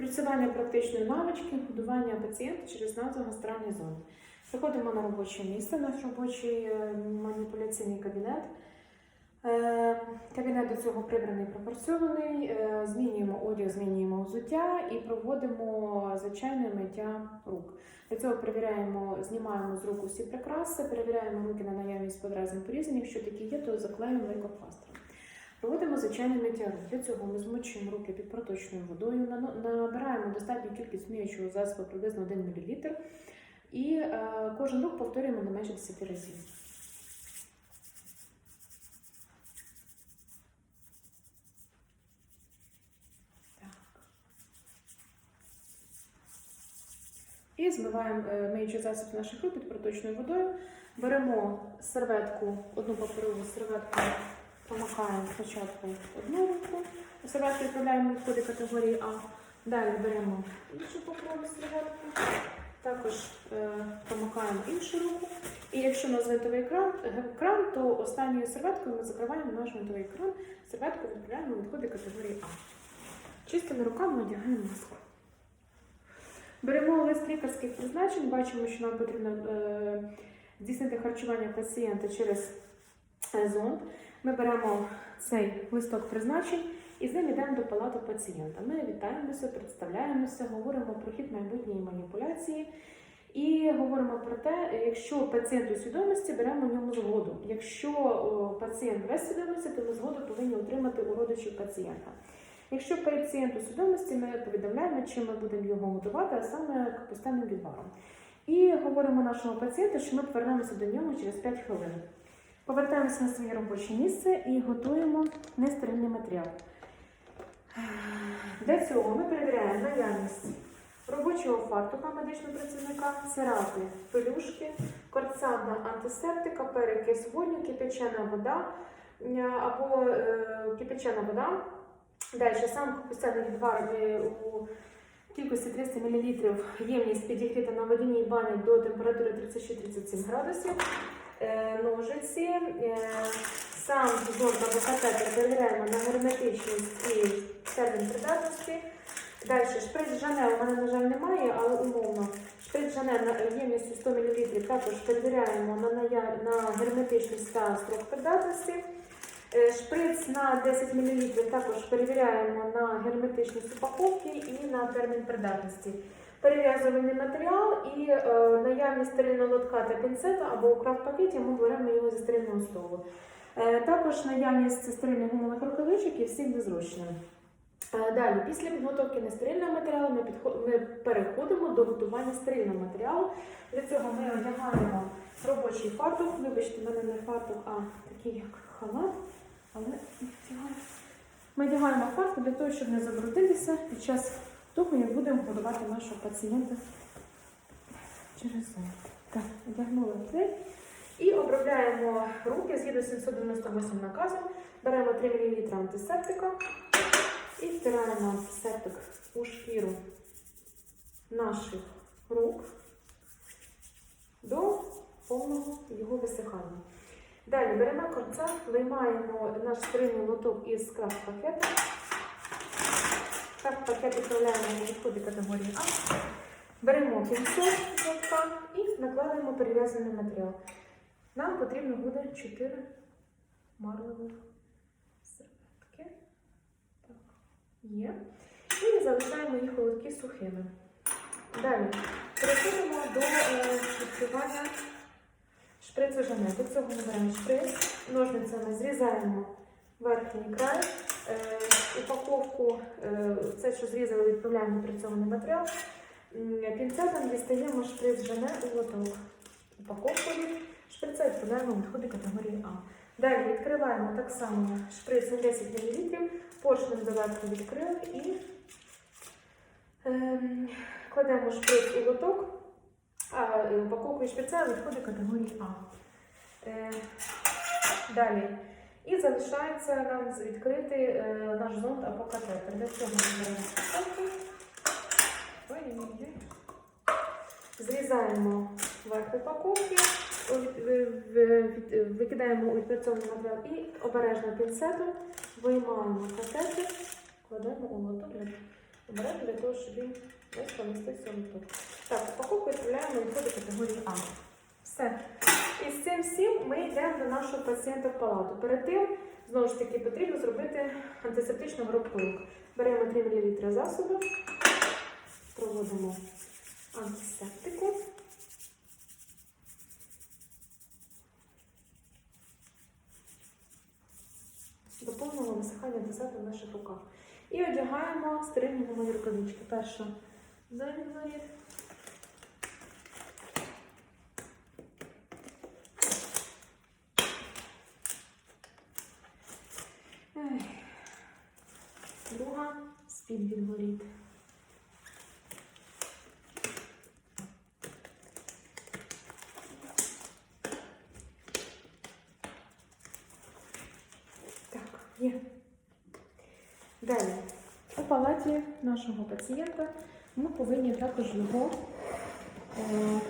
Відпрацювання практичної навички, годування пацієнта через назогастральний зон. Приходимо на робоче місце, наш робочий е, маніпуляційний кабінет. Е, Кабінет до цього прибраний, пропорцьований. Е, Змінюємо одяг, змінюємо взуття і проводимо звичайне миття рук. Для цього перевіряємо, знімаємо з рук усі прикраси, перевіряємо руки на наявність подразень порізань. Якщо такі є, то заклеюємо лейкопластером. Проводимо звичайне миття. Для цього ми змочуємо руки під проточною водою, набираємо достатню кількість миючого засобу, приблизно 1 мл. І е, кожен рух повторюємо не менше 10 разів. І змиваємо е, миючий засіб наших рук під проточною водою. Беремо серветку, одну паперову серветку, промокаємо спочатку одну руку. Серветку відправляємо в коди категорії А. Далі беремо іншу паперову серветку. Також е, промокаємо іншу руку. І якщо у нас винтовий кран, е, кран, то останньою серветкою ми закриваємо наш винтовий кран. Серветку відправляємо відходи категорії А. Чистими руками одягаємо маску. Беремо лист лікарських призначень, бачимо, що нам потрібно е, здійснити харчування пацієнта через е, зонд. Ми беремо цей листок призначень і з ним йдемо до палати пацієнта. Ми вітаємося, представляємося, говоримо про хід майбутньої маніпуляції і говоримо про те, якщо пацієнт у свідомості, беремо у ньому згоду. Якщо пацієнт без свідомості, то ми згоду повинні отримати у родичів пацієнта. Якщо пацієнт у свідомості, ми повідомляємо, чим ми будемо його готувати, а саме капустяним відваром. І говоримо нашому пацієнту, що ми повернемося до нього через 5 хвилин. Повертаємося на своє робоче місце і готуємо нестерильний матеріал. Для цього ми перевіряємо наявність робочого фартука медичного працівника, церапи, пелюшки, корцадна антисептика, перекис водню, кипячена вода е, або е, кипячена вода. Далі сам капустяний відвар у кількості 300 мл ємність підігріта на водяній бані до температури 36-37 градусів. Е, Ножиці, е, сам зонт або катетер перевіряємо на герметичність і термін придатності. Далі шприц Жане у мене, на жаль, немає, але умовно. Шприц на ємністю 100 мл також перевіряємо на, на герметичність та строк придатності. Е, Шприц на 10 мл також перевіряємо на герметичність упаковки і на термін придатності. Перев'язувальний матеріал і е, наявність стерильного лотка та пінцета або у крафт-пакеті ми беремо його зі стерильного столу. Е, також наявність стерильних гумових рукавичок і всіх незручно. Е, Далі, після підготовки нестерильного матеріалу, ми, підхо- ми переходимо до готування стерильного матеріалу. Для цього ми одягаємо робочий фартух. Вибачте, в мене не фартух, а такий як халат. Але ми одягаємо фартух для того, щоб не забруднитися під час того, як будемо годувати нашого пацієнта через сон. Так, одягнули цей. І обробляємо руки згідно з 798 наказом. Беремо 3 мл антисептика і втираємо антисептик у шкіру наших рук до повного його висихання. Далі беремо корця, виймаємо наш стерильний лоток із крафт пакету. Крафт пакет відправляємо на відходи категорії А. Беремо пінцет з лотка і накладаємо перев'язаний матеріал. Нам потрібно буде 4 марлевих серветки. Так, є. І залишаємо їх у лотки сухими. Далі переходимо до е, відкривання шприцу Жане. До цього ми беремо шприц, ножницями зрізаємо верхній край, е, упаковку, е, це, що зрізали, відправляємо працьований матеріал. Пінцетом дістаємо шприц Жане у лоток. Упаковку від шприця відправляємо в відходи категорії А. Далі відкриваємо так само шприц на 10 мл, поршнем доверху відкрили і ем, кладемо шприц у лоток, а упаковку і шприця відходить категорії А. Е, далі. І залишається нам відкрити е, наш зонд або катетер. Для цього ми беремо упаковку. Зрізаємо верх упаковки, в- в- від- викидаємо у відпрацьований матеріал і обережно пінцетом виймаємо катетер, кладемо у лоток для для того, щоб він помістився внутрі. Так, упаковку відправляємо його до категорії А. Все. І з цим всім ми йдемо до нашого пацієнта в палату. Перед тим, знову ж таки, потрібно зробити антисептичну обробку рук. Беремо 3 мл засобу, проводимо антисептику. До повного висихання десяток в наших руках. І одягаємо стерильні гумові рукавички. Перша задній Друга з-під відворіт. Так, є. Далі. У палаті нашого пацієнта ми повинні також його е,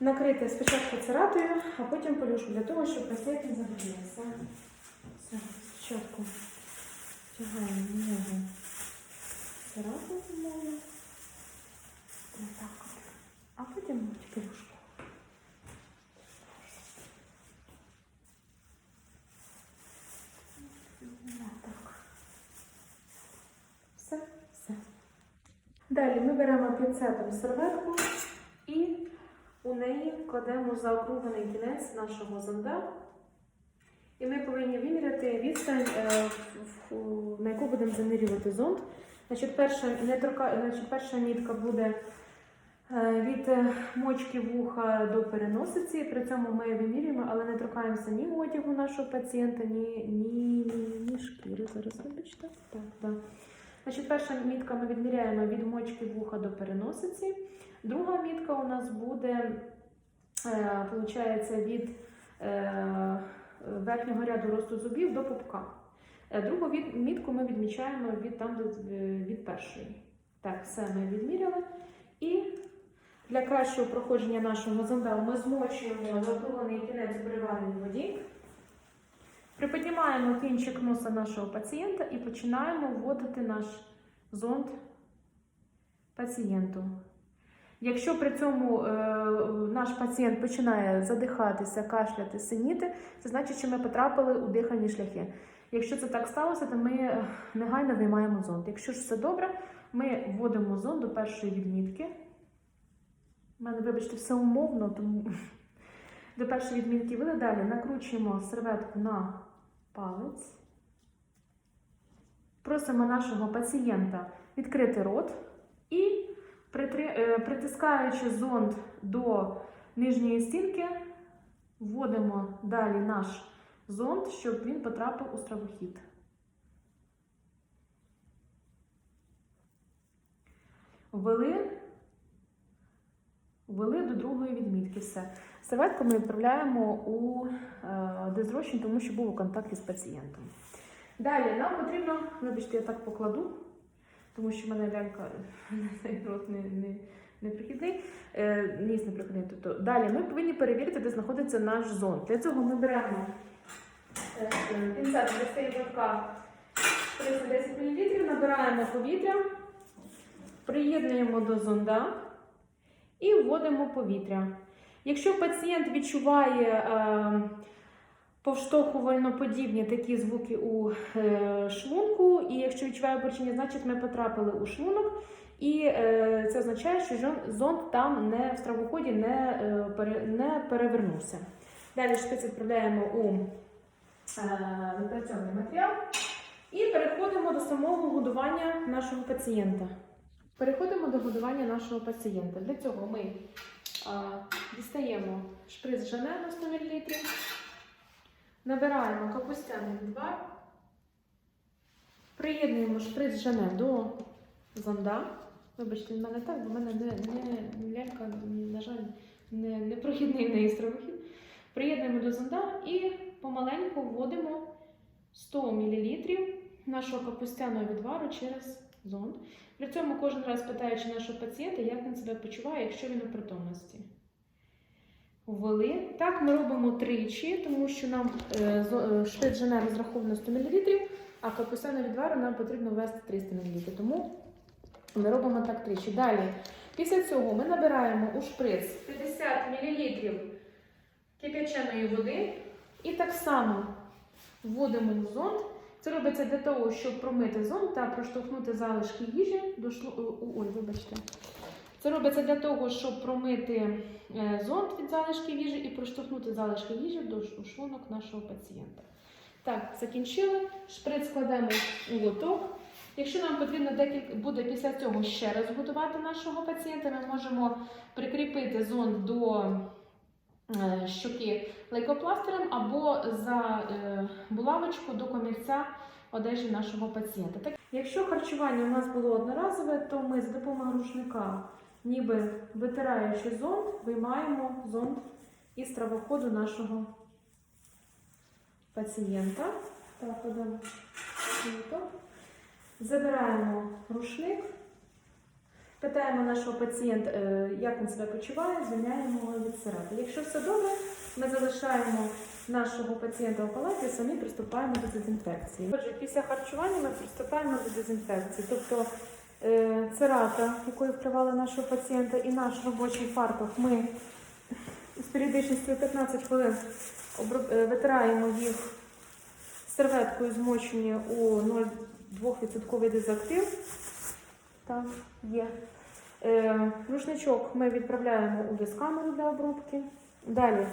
накрити спочатку цератою, а потім полюшку, для того, щоб пацієнт не загубився. Все, спочатку втягаємо в нього. Отак от. А потім. Так. Все, все. Далі ми беремо пінцетом серветку і у неї кладемо заокруглений кінець нашого зонда. І ми повинні виміряти відстань, е, на яку будемо замірювати зонд. Значить, перша, не торка, значить, перша мітка буде е, від е, мочки вуха до переносиці. При цьому ми вимірюємо, але не торкаємося ні одягу нашого пацієнта, ні, ні, ні, шкіри. Зараз вибачте. Так, так. Значить, перша мітка ми відміряємо від мочки вуха до переносиці. Друга мітка у нас буде, получається, від верхнього ряду росту зубів до пупка. Е, Другу від, мітку ми відмічаємо від, там, е, від першої. Так, все ми відміряли. І для кращого проходження нашого зонда ми змочуємо закруглений кінець в приварній воді. Приподнімаємо кінчик носа нашого пацієнта і починаємо вводити наш зонд пацієнту. Якщо при цьому е, наш пацієнт починає задихатися, кашляти, синіти, це значить, що ми потрапили у дихальні шляхи. Якщо це так сталося, то ми е, негайно виймаємо зонд. Якщо ж все добре, ми вводимо зонд до першої відмітки. У мене, вибачте, все умовно, тому до першої відмітки вили далі. Накручуємо серветку на палець. Просимо нашого пацієнта відкрити рот і, притискаючи зонд до нижньої стінки, вводимо далі наш зонд, щоб він потрапив у стравохід. Ввели, ввели до другої відмітки. Все. Серветку ми відправляємо у е, дезрощень, тому що був у контакті з пацієнтом. Далі нам потрібно, вибачте, я так покладу, тому що в мене лялька цей рот не, не, не прихідний, е, ніс не прихідний. Тобто, далі ми повинні перевірити, де знаходиться наш зонд. Для цього ми беремо е, е, пінцет для цієї лотка 310 мл, набираємо повітря, приєднуємо до зонда і вводимо повітря. Якщо пацієнт відчуває е, повштовхувально-подібні такі звуки у е, шлунку, і якщо відчуває порчення, значить ми потрапили у шлунок, і е, це означає, що зонд там не в стравоході не, е, не перевернувся. Далі шпиц відправляємо у випрацьований матеріал і переходимо до самого годування нашого пацієнта. Переходимо до годування нашого пацієнта. Для цього ми дістаємо шприц Жане на 100 мл, набираємо капустяний відвар, приєднуємо шприц Жане до зонда. Вибачте, в мене так, бо в мене не, не лялька, на жаль, не, не прохідний в неї. Приєднуємо до зонда і помаленьку вводимо 100 мл нашого капустяного відвару через зонд. При цьому кожен раз питаючи нашого пацієнта, як він себе почуває, якщо він у притомності. Ввели. Так ми робимо тричі, тому що нам е, е, шприц Жене розраховано 100 мл. а капустяного відвару нам потрібно ввести 300 мл. Тому ми робимо так тричі. Далі, після цього ми набираємо у шприц 50 мл кип'яченої води і так само вводимо в зонд. Це робиться для того, щоб промити зонд та проштовхнути залишки їжі до шлу... Ой, вибачте. Це робиться для того, щоб промити е, зонд від залишків їжі і проштовхнути залишки їжі до шлунок нашого пацієнта. Так, закінчили. Шприц кладемо у лоток. Якщо нам потрібно декілька буде після цього ще раз готувати нашого пацієнта, ми можемо прикріпити зонд до е, щоки лейкопластирем або за е, булавочку до комірця одежі нашого пацієнта. Так, якщо харчування у нас було одноразове, то ми за допомогою рушника, ніби витираючи зонд, виймаємо зонд із травоходу нашого пацієнта. Так, лоток. Забираємо рушник, питаємо нашого пацієнта, е, як він себе почуває, звільняємо його від сирати. Якщо все добре, ми залишаємо нашого пацієнта в палаті самі приступаємо до дезінфекції. Отже, після харчування ми приступаємо до дезінфекції. Тобто церата, якою вкривали нашого пацієнта, і наш робочий фартух ми з періодичністю 15 хвилин е, витираємо їх серветкою змочені у 0,2% дезактив. Так, є. Е, рушничок ми відправляємо у дискамеру для обробки. Далі.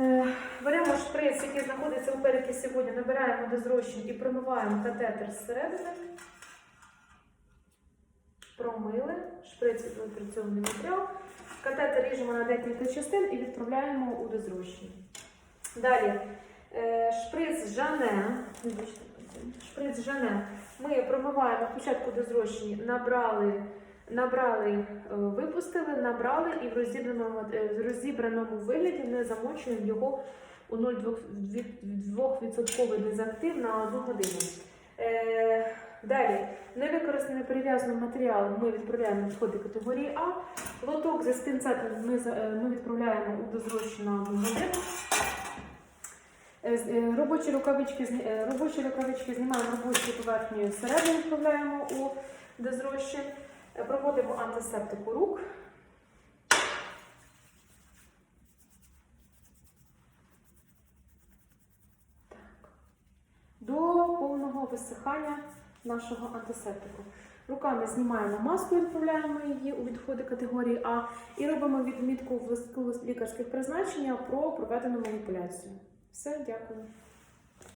Е, беремо шприц, який знаходиться у перекисі воді, набираємо дозрощень і промиваємо катетер зсередини. Промили, шприц відпрацьований матеріал. Катетер ріжемо на декілька частин і відправляємо у дозрощення. Далі. Е, шприц Жане. Шприц Жане. Ми промиваємо спочатку до зрощення, набрали, набрали, е, випустили, набрали і в розібраному, е, в розібраному вигляді не замочуємо його у 0,2% дезактив на 1 годину. Далі, невикористаний прив'язаний матеріал ми відправляємо в відходи категорії А. Лоток за спінцетом ми, е, ми відправляємо у 1 годину. Е, е, Робочі рукавички, робочі рукавички знімаємо робочою поверхнею всередину, відправляємо у дозрощі. Проводимо антисептику рук. До повного висихання нашого антисептику. Руками знімаємо маску, відправляємо її у відходи категорії А і робимо відмітку в листку лікарських призначення про проведену маніпуляцію. Все, дякую.